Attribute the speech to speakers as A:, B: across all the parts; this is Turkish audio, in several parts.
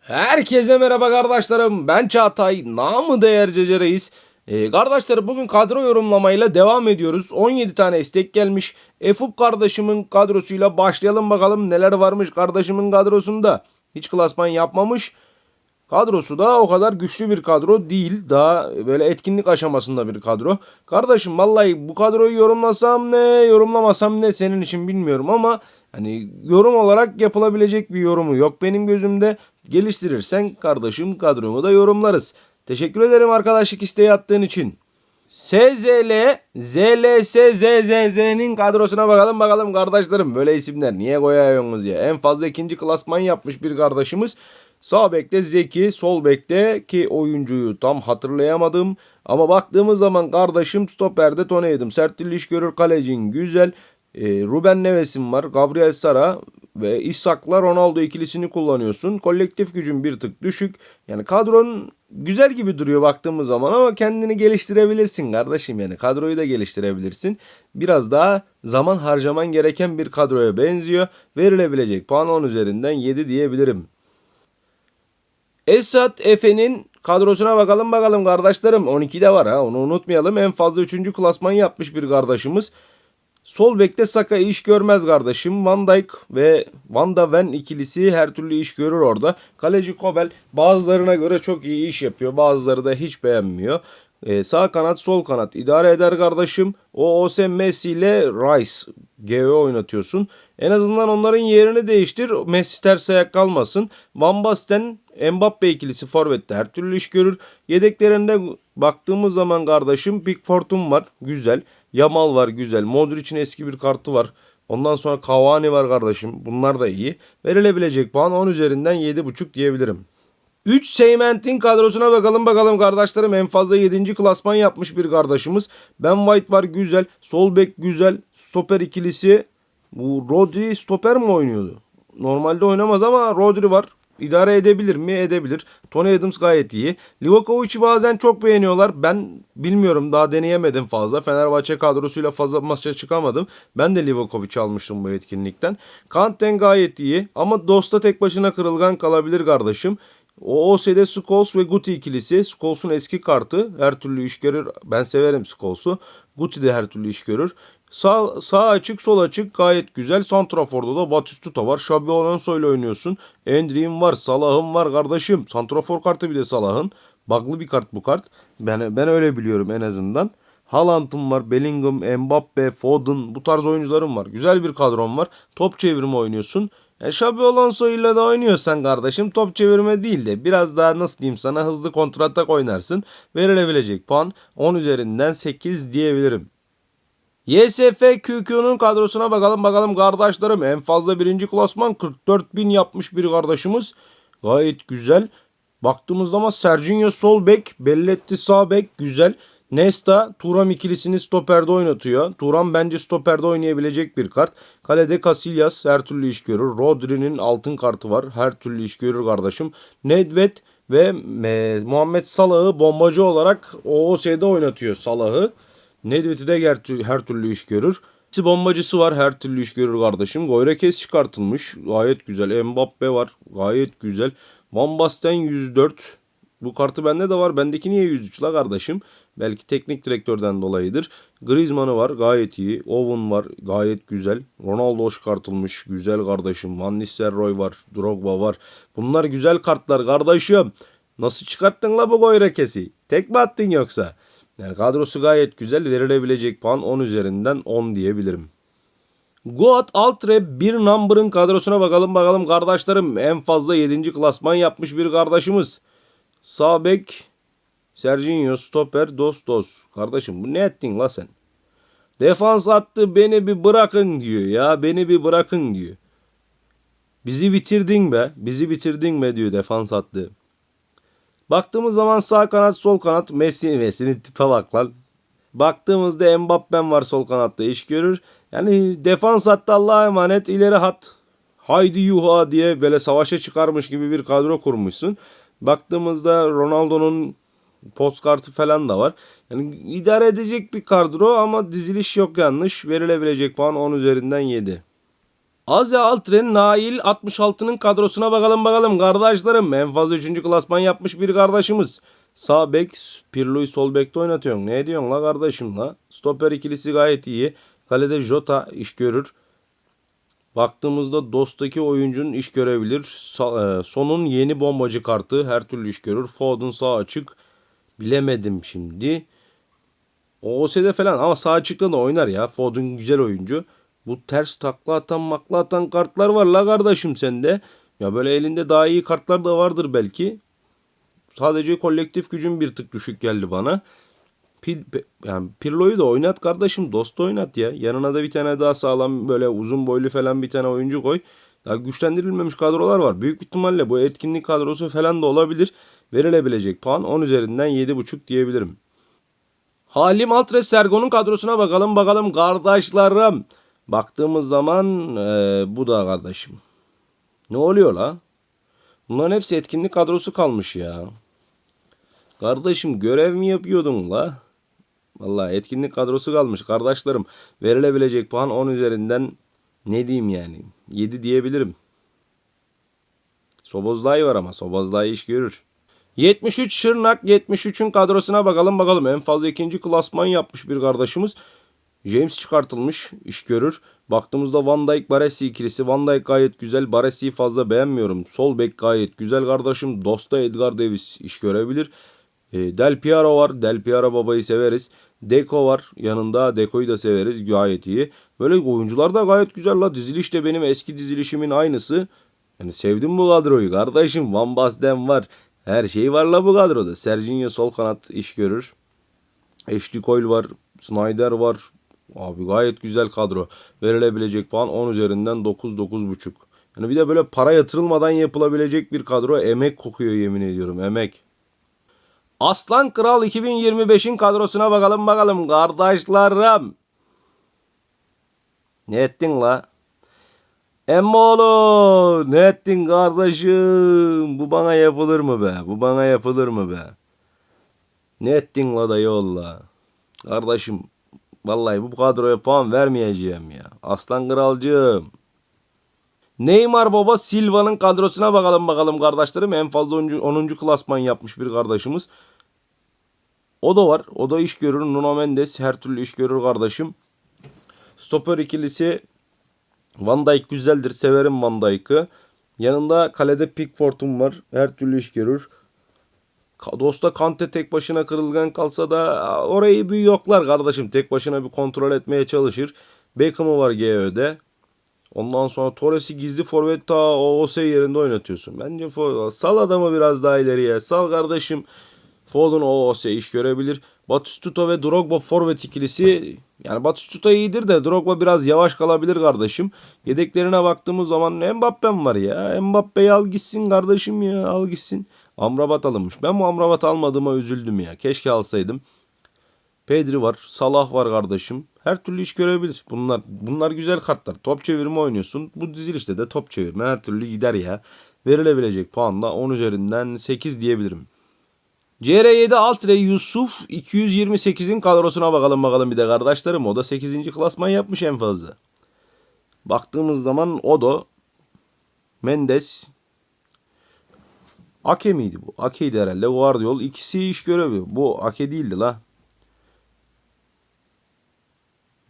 A: Herkese merhaba kardeşlerim. Ben Çağatay. Namı değer Cece Reis. Ee, kardeşler bugün kadro yorumlamayla devam ediyoruz. 17 tane istek gelmiş. Efup kardeşimin kadrosuyla başlayalım bakalım neler varmış kardeşimin kadrosunda. Hiç klasman yapmamış. Kadrosu da o kadar güçlü bir kadro değil. Daha böyle etkinlik aşamasında bir kadro. Kardeşim vallahi bu kadroyu yorumlasam ne, yorumlamasam ne senin için bilmiyorum ama hani yorum olarak yapılabilecek bir yorumu yok benim gözümde. Geliştirirsen kardeşim kadromu da yorumlarız. Teşekkür ederim arkadaşlık isteği attığın için. SZL, ZLSZZZ'nin kadrosuna bakalım bakalım kardeşlerim. Böyle isimler niye koyuyorsunuz ya? En fazla ikinci klasman yapmış bir kardeşimiz. Sağ bekte Zeki, sol bekte ki oyuncuyu tam hatırlayamadım. Ama baktığımız zaman kardeşim stoperde Tony'ydim. Sert dil iş görür kalecin güzel. Ee, Ruben Neves'in var. Gabriel Sara ve İshak'la Ronaldo ikilisini kullanıyorsun. Kolektif gücün bir tık düşük. Yani kadron güzel gibi duruyor baktığımız zaman ama kendini geliştirebilirsin kardeşim yani. Kadroyu da geliştirebilirsin. Biraz daha zaman harcaman gereken bir kadroya benziyor. Verilebilecek puan 10 üzerinden 7 diyebilirim. Esat Efe'nin kadrosuna bakalım bakalım kardeşlerim. 12'de var ha onu unutmayalım. En fazla 3. klasman yapmış bir kardeşimiz. Sol bekte Saka iş görmez kardeşim. Van Dijk ve Van da Ven ikilisi her türlü iş görür orada. Kaleci Kobel bazılarına göre çok iyi iş yapıyor. Bazıları da hiç beğenmiyor. Ee, sağ kanat sol kanat idare eder kardeşim. O Ose Messi ile Rice GV oynatıyorsun. En azından onların yerini değiştir. Messi ters ayak kalmasın. Van Basten Mbappe ikilisi forvette her türlü iş görür. Yedeklerinde baktığımız zaman kardeşim Pickford'un var. Güzel. Yamal var güzel. Modric'in eski bir kartı var. Ondan sonra Cavani var kardeşim. Bunlar da iyi. Verilebilecek puan 10 üzerinden 7.5 diyebilirim. 3 Seyment'in kadrosuna bakalım bakalım kardeşlerim. En fazla 7. klasman yapmış bir kardeşimiz. Ben White var güzel. Sol bek güzel. Stoper ikilisi. Bu Rodri stoper mi oynuyordu? Normalde oynamaz ama Rodri var. İdare edebilir mi? Edebilir. Tony Adams gayet iyi. Livakovic'i bazen çok beğeniyorlar. Ben bilmiyorum daha deneyemedim fazla. Fenerbahçe kadrosuyla fazla maça çıkamadım. Ben de Livakovic'i almıştım bu etkinlikten. Kanten gayet iyi ama Dost'a tek başına kırılgan kalabilir kardeşim. O OSD Scholes ve Guti ikilisi. Scholes'un eski kartı her türlü iş görür. Ben severim Scholes'u. Guti de her türlü iş görür. Sağ, sağ açık sol açık gayet güzel. Santrafor'da da Batistuta var. Xabi Alonso ile oynuyorsun. Endri'in var. Salah'ın var kardeşim. Santrafor kartı bir de Salah'ın. Bug'lı bir kart bu kart. Ben, ben öyle biliyorum en azından. Haaland'ım var. Bellingham, Mbappe, Foden bu tarz oyuncularım var. Güzel bir kadron var. Top çevirme oynuyorsun. E, Xabi Alonso ile de oynuyorsan kardeşim top çevirme değil de biraz daha nasıl diyeyim sana hızlı kontratak oynarsın. Verilebilecek puan 10 üzerinden 8 diyebilirim. YSF QQ'nun kadrosuna bakalım bakalım kardeşlerim. En fazla birinci klasman 44 bin yapmış bir kardeşimiz. Gayet güzel. Baktığımızda ama Serginho sol bek, Belletti sağ bek güzel. Nesta Turam ikilisini stoperde oynatıyor. Turam bence stoperde oynayabilecek bir kart. Kalede Casillas her türlü iş görür. Rodri'nin altın kartı var. Her türlü iş görür kardeşim. Nedved ve e, Muhammed Salah'ı bombacı olarak OOS'de oynatıyor Salah'ı. Nedved'i de her, her türlü iş görür. İkisi bombacısı var her türlü iş görür kardeşim. Goyrekes çıkartılmış. Gayet güzel. Mbappe var. Gayet güzel. Van Basten 104. Bu kartı bende de var. Bendeki niye 103 la kardeşim? Belki teknik direktörden dolayıdır. Griezmann'ı var. Gayet iyi. Owen var. Gayet güzel. Ronaldo çıkartılmış. Güzel kardeşim. Van Nistelrooy var. Drogba var. Bunlar güzel kartlar kardeşim. Nasıl çıkarttın la bu Goyrekes'i? Tek mi attın yoksa? Yani kadrosu gayet güzel. Verilebilecek puan 10 üzerinden 10 diyebilirim. Goat Altre bir number'ın kadrosuna bakalım bakalım kardeşlerim. En fazla 7. klasman yapmış bir kardeşimiz. Sağ bek Serginho stoper dos dos. Kardeşim bu ne ettin la sen? Defans attı beni bir bırakın diyor ya. Beni bir bırakın diyor. Bizi bitirdin be. Bizi bitirdin be diyor defans attı. Baktığımız zaman sağ kanat sol kanat Messi Messi'nin tipe bak lan. Baktığımızda Mbappe'm var sol kanatta iş görür. Yani defans hattı Allah'a emanet ileri hat. Haydi yuha diye böyle savaşa çıkarmış gibi bir kadro kurmuşsun. Baktığımızda Ronaldo'nun post kartı falan da var. Yani idare edecek bir kadro ama diziliş yok yanlış. Verilebilecek puan 10 üzerinden 7. Aze Altren Nail 66'nın kadrosuna bakalım bakalım kardeşlerim. En fazla 3. klasman yapmış bir kardeşimiz. Sağ bek Pirlo'yu sol bekte oynatıyorsun. Ne diyorsun la kardeşim la? Stoper ikilisi gayet iyi. Kalede Jota iş görür. Baktığımızda Dost'taki oyuncunun iş görebilir. E, sonun yeni bombacı kartı her türlü iş görür. Foden sağ açık. Bilemedim şimdi. OOS'de falan ama sağ açıkta da oynar ya. Foden güzel oyuncu. Bu ters takla atan makla atan kartlar var la kardeşim sende. Ya böyle elinde daha iyi kartlar da vardır belki. Sadece kolektif gücün bir tık düşük geldi bana. Pil, yani Pirlo'yu da oynat kardeşim. Dost oynat ya. Yanına da bir tane daha sağlam böyle uzun boylu falan bir tane oyuncu koy. Daha güçlendirilmemiş kadrolar var. Büyük ihtimalle bu etkinlik kadrosu falan da olabilir. Verilebilecek puan 10 üzerinden 7.5 diyebilirim. Halim Altres Sergo'nun kadrosuna bakalım bakalım kardeşlerim. Baktığımız zaman eee, bu da kardeşim. Ne oluyor la? Bunların hepsi etkinlik kadrosu kalmış ya. Kardeşim görev mi yapıyordun la? Vallahi etkinlik kadrosu kalmış kardeşlerim. Verilebilecek puan 10 üzerinden ne diyeyim yani? 7 diyebilirim. Sobozlay var ama Sobozlay iş görür. 73 Şırnak 73'ün kadrosuna bakalım bakalım. En fazla ikinci klasman yapmış bir kardeşimiz. James çıkartılmış iş görür. Baktığımızda Van Dijk Baresi ikilisi. Van Dijk gayet güzel. Baresi'yi fazla beğenmiyorum. Sol bek gayet güzel kardeşim. Dosta Edgar Davis iş görebilir. E, Del Piero var. Del Piero babayı severiz. Deko var yanında. Deko'yu da severiz. Gayet iyi. Böyle oyuncular da gayet güzel la. Diziliş de benim eski dizilişimin aynısı. Yani sevdim bu kadroyu kardeşim. Van Basten var. Her şey var la bu kadroda. Serginho sol kanat iş görür. Ashley Cole var. Snyder var. Abi gayet güzel kadro. Verilebilecek puan 10 üzerinden 9 9.5. Yani bir de böyle para yatırılmadan yapılabilecek bir kadro. Emek kokuyor yemin ediyorum. Emek. Aslan Kral 2025'in kadrosuna bakalım bakalım kardeşlerim. Ne ettin la? Emmoğlu ne ettin kardeşim? Bu bana yapılır mı be? Bu bana yapılır mı be? Ne ettin la da yolla? Kardeşim vallahi bu kadroya puan vermeyeceğim ya. Aslan kralcığım. Neymar baba Silva'nın kadrosuna bakalım bakalım kardeşlerim. En fazla 10. 10. klasman yapmış bir kardeşimiz. O da var. O da iş görür. Nuno Mendes her türlü iş görür kardeşim. Stoper ikilisi Van Dijk güzeldir. Severim Van Dijk'ı. Yanında kalede Pickford'um var. Her türlü iş görür. Dosta Kante tek başına kırılgan kalsa da orayı bir yoklar kardeşim. Tek başına bir kontrol etmeye çalışır. Beckham'ı var GÖ'de. Ondan sonra Torres'i gizli forvet ta OOS yerinde oynatıyorsun. Bence for- sal adamı biraz daha ileriye. Sal kardeşim. Foden OOS iş görebilir. Batistuta ve Drogba forvet ikilisi yani Batistuta iyidir de Drogba biraz yavaş kalabilir kardeşim. Yedeklerine baktığımız zaman Mbappe'm var ya. Mbappe'yi al gitsin kardeşim ya al gitsin. Amrabat alınmış. Ben bu Amrabat almadığıma üzüldüm ya. Keşke alsaydım. Pedri var. Salah var kardeşim. Her türlü iş görebilir. Bunlar bunlar güzel kartlar. Top çevirme oynuyorsun. Bu dizilişte de top çevirme her türlü gider ya. Verilebilecek puan da 10 üzerinden 8 diyebilirim. CR7 Altre Yusuf 228'in kadrosuna bakalım bakalım bir de kardeşlerim. O da 8. klasman yapmış en fazla. Baktığımız zaman o da Mendes Ake miydi bu? Ake'ydi herhalde. Guardiol. İkisi iş görevi. Bu Ake değildi la.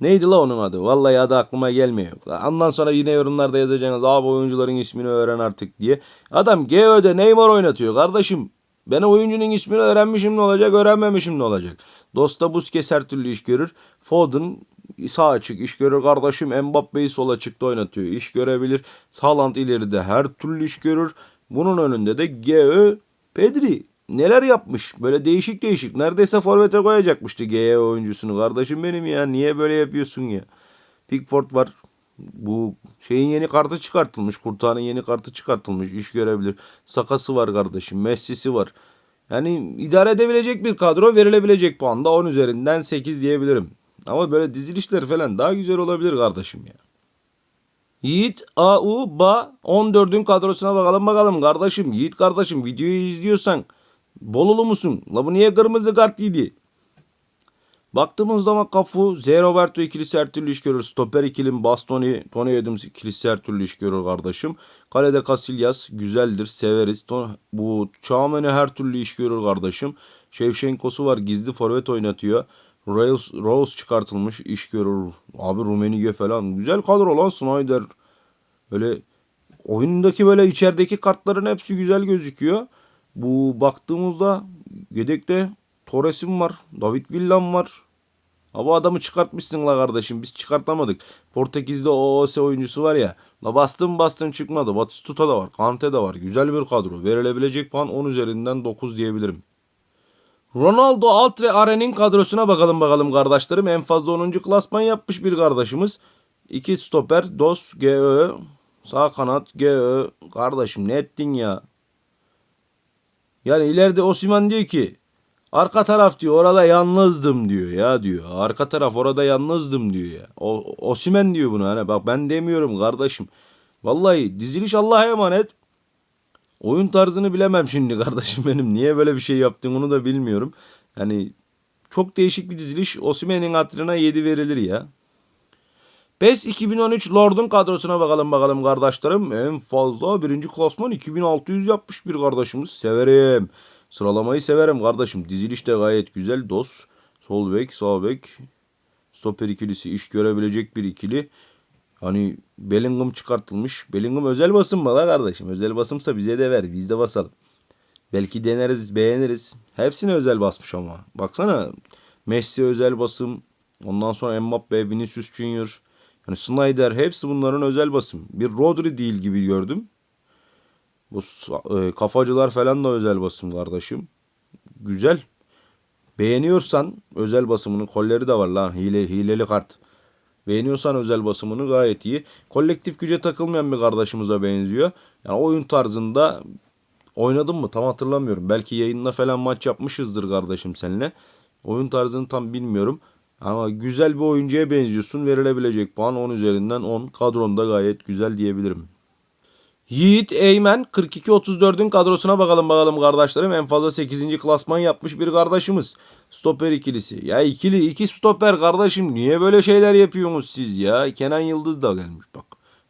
A: Neydi la onun adı? Vallahi adı aklıma gelmiyor. Ondan sonra yine yorumlarda yazacaksınız. Abi oyuncuların ismini öğren artık diye. Adam GÖ'de Neymar oynatıyor kardeşim. Ben oyuncunun ismini öğrenmişim ne olacak, öğrenmemişim ne olacak. Dosta Busquets her türlü iş görür. Foden sağ açık iş görür kardeşim. Mbappe'yi sol açıkta oynatıyor. iş görebilir. Haaland ileride her türlü iş görür. Bunun önünde de GÖ Pedri neler yapmış. Böyle değişik değişik. Neredeyse forvete koyacakmıştı GE oyuncusunu. Kardeşim benim ya. Niye böyle yapıyorsun ya? Pickford var. Bu şeyin yeni kartı çıkartılmış. Kurtağının yeni kartı çıkartılmış. İş görebilir. Sakası var kardeşim. Messi'si var. Yani idare edebilecek bir kadro verilebilecek puan da 10 üzerinden 8 diyebilirim. Ama böyle dizilişler falan daha güzel olabilir kardeşim ya. Yiğit AU Ba 14'ün kadrosuna bakalım bakalım kardeşim. Yiğit kardeşim videoyu izliyorsan Bolulu musun? La bu niye kırmızı kart yedi? Baktığımız zaman Cafu, Z Roberto ikilisi her türlü iş görür. Stoper ikilim Bastoni, Tony Adams ikilisi her türlü iş görür kardeşim. Kalede Casillas güzeldir, severiz. Bu Çağmen'i her türlü iş görür kardeşim. Şevşenko'su var, gizli forvet oynatıyor. Rose, Rose çıkartılmış, iş görür. Abi Rumenige falan. Güzel kadro lan Snyder. Böyle oyundaki böyle içerideki kartların hepsi güzel gözüküyor. Bu baktığımızda yedekte Torres'im var. David Villa'm var. Bu adamı çıkartmışsın la kardeşim. Biz çıkartamadık. Portekiz'de OOS oyuncusu var ya. La bastım bastım çıkmadı. Batistuta da var. Kante de var. Güzel bir kadro. Verilebilecek puan 10 üzerinden 9 diyebilirim. Ronaldo Altre Aren'in kadrosuna bakalım bakalım kardeşlerim. En fazla 10. klasman yapmış bir kardeşimiz. 2 stoper, Dos, GÖ, sağ kanat, GÖ. Kardeşim ne ettin ya? Yani ileride Osimhen diyor ki arka taraf diyor orada yalnızdım diyor ya diyor. Arka taraf orada yalnızdım diyor ya. O, Osimhen diyor bunu hani bak ben demiyorum kardeşim. Vallahi diziliş Allah'a emanet. Oyun tarzını bilemem şimdi kardeşim benim. Niye böyle bir şey yaptın onu da bilmiyorum. Yani çok değişik bir diziliş. Osimhen'in hatırına 7 verilir ya. PES 2013 Lord'un kadrosuna bakalım bakalım kardeşlerim. En fazla birinci klasman 2600 yapmış bir kardeşimiz. Severim. Sıralamayı severim kardeşim. Diziliş de gayet güzel. Dos, sol bek, sağ bek, stoper ikilisi iş görebilecek bir ikili. Hani Bellingham çıkartılmış. Bellingham özel basım mı la kardeşim? Özel basımsa bize de ver. Biz de basalım. Belki deneriz, beğeniriz. Hepsine özel basmış ama. Baksana Messi özel basım. Ondan sonra Mbappe, Vinicius Junior. Yani Snyder hepsi bunların özel basım. Bir Rodri değil gibi gördüm. Bu e, kafacılar falan da özel basım kardeşim. Güzel. Beğeniyorsan özel basımının kolleri de var lan. Hile, hileli kart. Beğeniyorsan özel basımını gayet iyi. Kolektif güce takılmayan bir kardeşimize benziyor. Yani oyun tarzında oynadım mı tam hatırlamıyorum. Belki yayında falan maç yapmışızdır kardeşim seninle. Oyun tarzını tam bilmiyorum. Ama güzel bir oyuncuya benziyorsun. Verilebilecek puan 10 üzerinden 10. Kadronda gayet güzel diyebilirim. Yiğit Eymen 42-34'ün kadrosuna bakalım bakalım kardeşlerim. En fazla 8. klasman yapmış bir kardeşimiz. Stoper ikilisi. Ya ikili iki stoper kardeşim. Niye böyle şeyler yapıyorsunuz siz ya? Kenan Yıldız da gelmiş bak.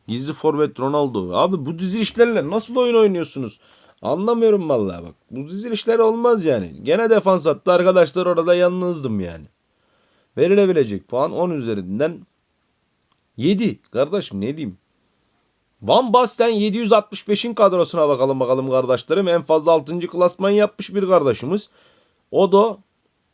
A: Gizli forvet Ronaldo. Abi bu dizilişlerle nasıl oyun oynuyorsunuz? Anlamıyorum vallahi bak. Bu dizilişler olmaz yani. Gene defans attı arkadaşlar orada yalnızdım yani. Verilebilecek puan 10 üzerinden 7. Kardeşim ne diyeyim? Van Basten 765'in kadrosuna bakalım bakalım kardeşlerim. En fazla 6. klasman yapmış bir kardeşimiz. O da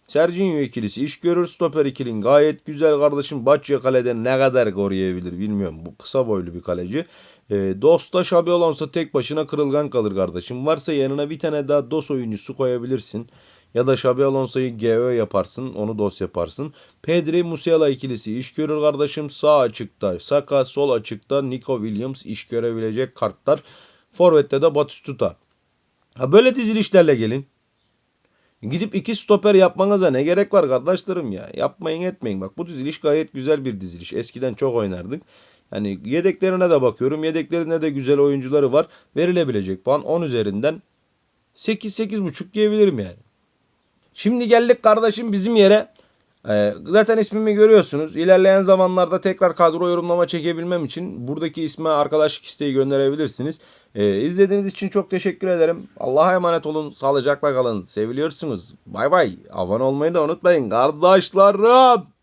A: Serginho ikilisi iş görür. Stoper ikilin gayet güzel kardeşim. Baccia kaleden ne kadar koruyabilir bilmiyorum. Bu kısa boylu bir kaleci. E, Dost'ta Şabi Alonso tek başına kırılgan kalır kardeşim. Varsa yanına bir tane daha Dos oyuncusu koyabilirsin. Ya da Xabi Alonso'yu GÖ yaparsın. Onu DOS yaparsın. Pedri Musiala ikilisi iş görür kardeşim. Sağ açıkta Saka, sol açıkta Nico Williams iş görebilecek kartlar. Forvet'te de Batistuta. Ha böyle dizilişlerle gelin. Gidip iki stoper yapmanıza ne gerek var kardeşlerim ya. Yapmayın etmeyin. Bak bu diziliş gayet güzel bir diziliş. Eskiden çok oynardık. Yani yedeklerine de bakıyorum. Yedeklerinde de güzel oyuncuları var. Verilebilecek puan 10 üzerinden 8-8,5 diyebilirim yani. Şimdi geldik kardeşim bizim yere. Ee, zaten ismimi görüyorsunuz. İlerleyen zamanlarda tekrar kadro yorumlama çekebilmem için buradaki isme arkadaşlık isteği gönderebilirsiniz. Ee, izlediğiniz için çok teşekkür ederim. Allah'a emanet olun. Sağlıcakla kalın. Seviliyorsunuz. Bay bay. Abone olmayı da unutmayın kardeşlerim.